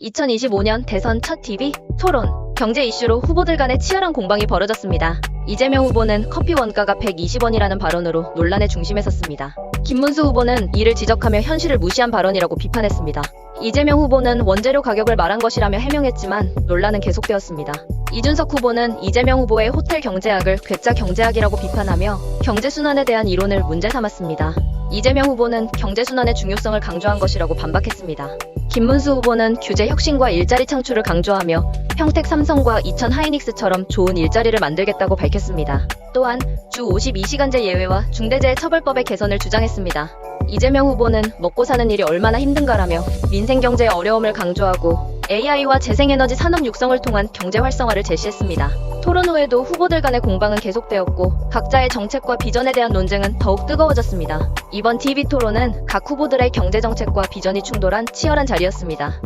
2025년 대선 첫 TV 토론 경제 이슈로 후보들 간의 치열한 공방이 벌어졌습니다. 이재명 후보는 커피 원가가 120원이라는 발언으로 논란의 중심에 섰습니다. 김문수 후보는 이를 지적하며 현실을 무시한 발언이라고 비판했습니다. 이재명 후보는 원재료 가격을 말한 것이라며 해명했지만 논란은 계속되었습니다. 이준석 후보는 이재명 후보의 호텔 경제학을 괴짜 경제학이라고 비판하며 경제순환에 대한 이론을 문제 삼았습니다. 이재명 후보는 경제순환의 중요성을 강조한 것이라고 반박했습니다. 김문수 후보는 규제 혁신과 일자리 창출을 강조하며 평택 삼성과 이천 하이닉스처럼 좋은 일자리를 만들겠다고 밝혔습니다. 또한 주 52시간제 예외와 중대재해처벌법의 개선을 주장했습니다. 이재명 후보는 먹고 사는 일이 얼마나 힘든가라며 민생 경제의 어려움을 강조하고 AI와 재생에너지 산업 육성을 통한 경제 활성화를 제시했습니다. 토론 후에도 후보들 간의 공방은 계속되었고 각자의 정책과 비전에 대한 논쟁은 더욱 뜨거워졌습니다. 이번 TV 토론은 각 후보들의 경제 정책과 비전이 충돌한 치열한 자리였습니다.